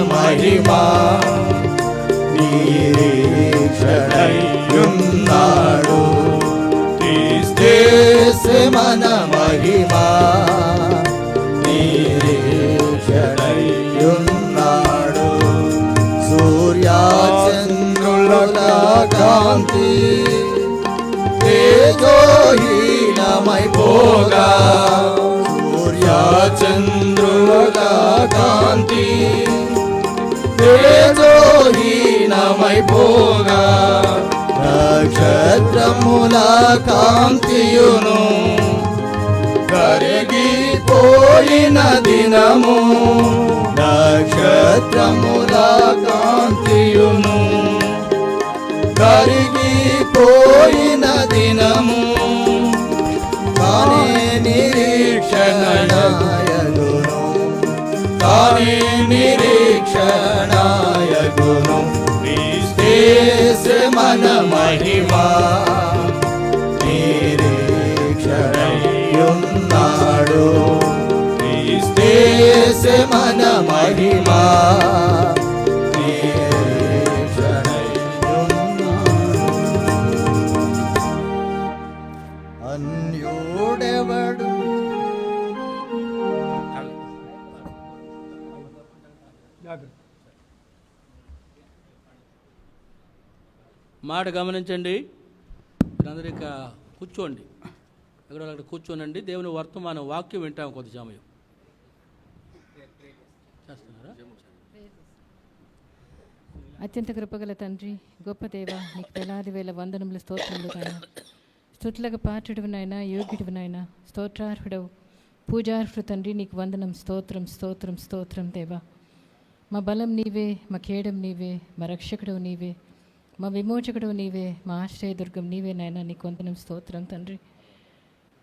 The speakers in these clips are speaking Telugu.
మహిమా. నిరీక్షణయున్నాడు క్రీస్తేసే మన మహిమా. తేజోహీనమైపోగా నక్షత్రముల కాంతియును కరిగిపోయిన దినము నక్షత్రముల కాంతియును కరిగిపోయిన దినము కానీ నిరీక్షణయను కానీ నిరీక్షణయగును. క్రీస్తేసే మన మహిమా నిరీక్షణయున్నాడు క్రీస్తేసే మన మహిమా మాట గమనించండి. మీరందరూ ఇక కూర్చోండి. ఎక్కడ అక్కడ కూర్చోనండి. దేవుని వర్తమాన వాక్యం వింటాం కొద్ది సమయం. చేస్తున్నారా? అత్యంత కృపగల తండ్రి గొప్ప దేవ నీకు వేలాది వేల వందనములు స్తోత్రములు నాయన స్థుతులకు పాత్రుడు నాయన యోగ్యుడు నాయన స్తోత్రార్హుడవు. పూజార్హుడు తండ్రి నీకు వందనం స్తోత్రం స్తోత్రం స్తోత్రం దేవా. మా బలం నీవే మా కేడం నీవే మా రక్షకుడు నీవే. మా విమోచకుడు నీవే మా ఆశ్రయదుర్గం నీవే నాయన నీకు వందనం స్తోత్రం తండ్రి.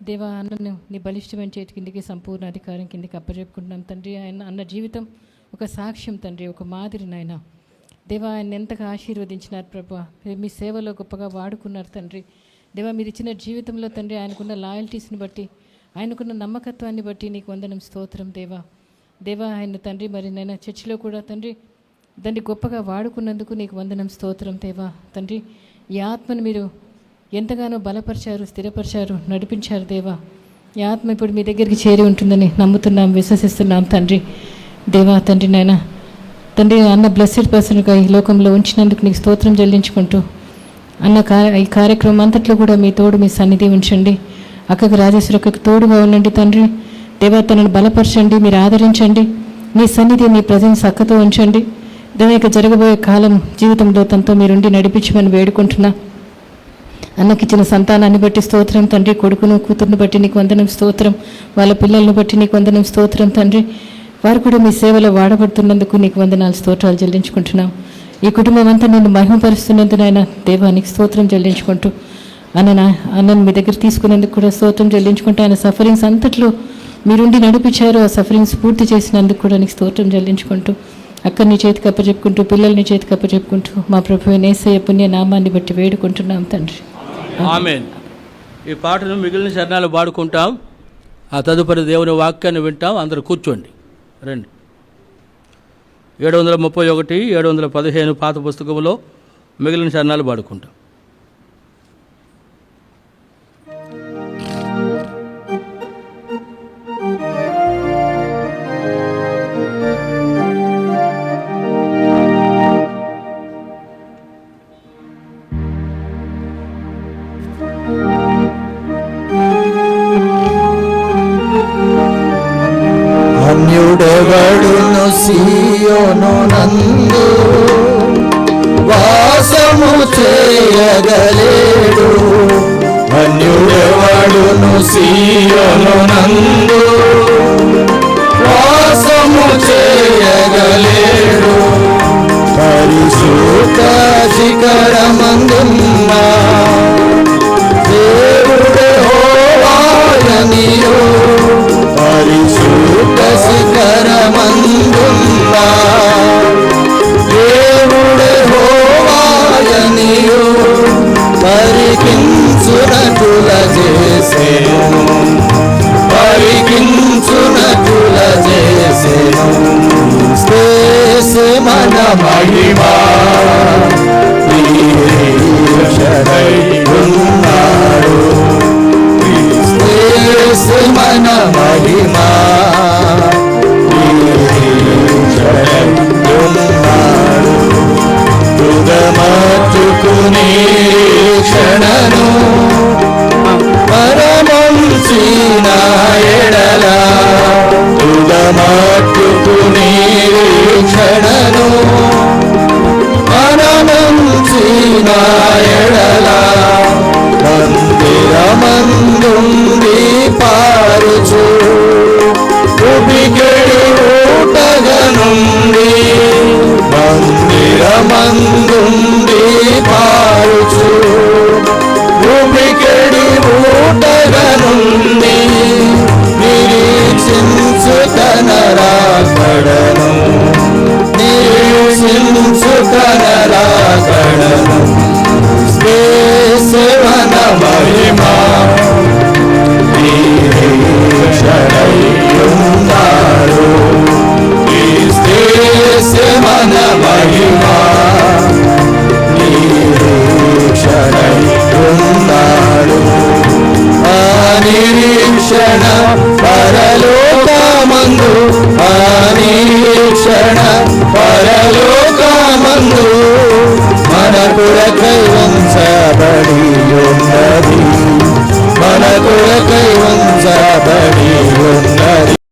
దేవా అన్నను నీ బలిష్టమైన చేతి కిందికి సంపూర్ణ అధికారం కిందికి అప్పచెప్పుకుంటున్నాం తండ్రి. ఆయన అన్న జీవితం ఒక సాక్ష్యం తండ్రి ఒక మాదిరి నాయన. దేవా ఆయన ఎంతగా ఆశీర్వదించినారు ప్రభా. మీ సేవలో గొప్పగా వాడుకున్నారు తండ్రి. దేవా మీరు ఇచ్చిన జీవితంలో తండ్రి ఆయనకున్న లాయల్టీస్ని బట్టి ఆయనకున్న నమ్మకత్వాన్ని బట్టి నీకు వందనం స్తోత్రం దేవా. దేవా ఆయన తండ్రి మరి నేను చర్చిలో కూడా తండ్రి దాన్ని గొప్పగా వాడుకున్నందుకు నీకు వందనం స్తోత్రం దేవా. తండ్రి ఈ ఆత్మను మీరు ఎంతగానో బలపరిచారు స్థిరపరిచారు నడిపించారు దేవా. ఈ ఆత్మ ఇప్పుడు మీ దగ్గరికి చేరి ఉంటుందని నమ్ముతున్నాం విశ్వసిస్తున్నాం తండ్రి. దేవా తండ్రి నాయన తండ్రి అన్న బ్లెస్సెడ్ పర్సన్గా ఈ లోకంలో ఉంచినందుకు నీకు స్తోత్రం చెల్లించుకుంటూ అన్న కార్య ఈ కార్యక్రమం అంతట్లో కూడా మీ తోడు మీ సన్నిధి ఉంచండి. అక్కకు రాజేశ్వరక్కకు తోడుగా ఉండండి తండ్రి. దేవా తనను బలపరచండి మీరు ఆదరించండి. మీ సన్నిధి మీ ప్రజెన్స్ అక్కతో ఉంచండి. దేవ జరగబోయే కాలం జీవితంలో తనతో మీరుండి నడిపించమని వేడుకుంటున్నా. అన్నకిచ్చిన సంతానాన్ని బట్టి స్తోత్రం తండ్రి కొడుకును కూతురును బట్టి నీకు వందనం స్తోత్రం వాళ్ళ పిల్లలను బట్టి నీకు వందనం స్తోత్రం తండ్రి. వారు కూడా మీ సేవలో వాడబడుతున్నందుకు నీకు వందనాలు స్తోత్రాలు చెల్లించుకుంటున్నాం. ఈ కుటుంబం అంతా నేను మహిమపరుస్తున్నందుకు నాయన దేవానికి స్తోత్రం చెల్లించుకుంటూ. అన్న అన్నను మీ దగ్గర తీసుకునేందుకు కూడా స్తోత్రం చెల్లించుకుంటూ ఆయన సఫరింగ్స్ అంతట్లో మీరుండి నడిపించారు ఆ సఫరింగ్స్ పూర్తి చేసినందుకు కూడా నీకు స్తోత్రం చెల్లించుకుంటూ. అక్కని చేతికి అప్పచెప్పుకుంటూ పిల్లల్ని చేతికి అప్పచెప్పుకుంటూ మా ప్రభు నేసయ్య పుణ్య నామాన్ని బట్టి వేడుకుంటున్నాం తండ్రి. ఆమెన్. ఈ పాటను మిగిలిన శరణాలు పాడుకుంటాం. ఆ తదుపరి దేవుని వాక్యాన్ని వింటాం. అందరూ కూర్చోండి. రండి. ఏడు వందల ముప్పై ఒకటి ఏడు వందల పదిహేను పాత పుస్తకంలో మిగిలిన శరణాలు పాడుకుంటాం. అన్యుడెవడును సీయోను నందు వాసము చేయగలేడు. అన్యుడెవడును సీయోను నందు వాసము చేయగలేడు. పరిశుద్ధ శిఖరమందున్నా మహిమా నిరీక్షణై ఉన్నాడు క్రీస్తు మన మహిమా నిరీక్షణై ఉన్నాడు తుదమతుకుని క్షణను పరమంచిన ఎడల తుదమతుకుని పికెడు ఊటగనుంది నిరీక్షించు తన రాకడను నిరీక్షించు తన రాకడను పరలోకమందు ఆనేక్షణ పరలోకమందు మన కురకైవంశబడి ఉన్నది. మన కురకైవంశబడి ఉన్నది.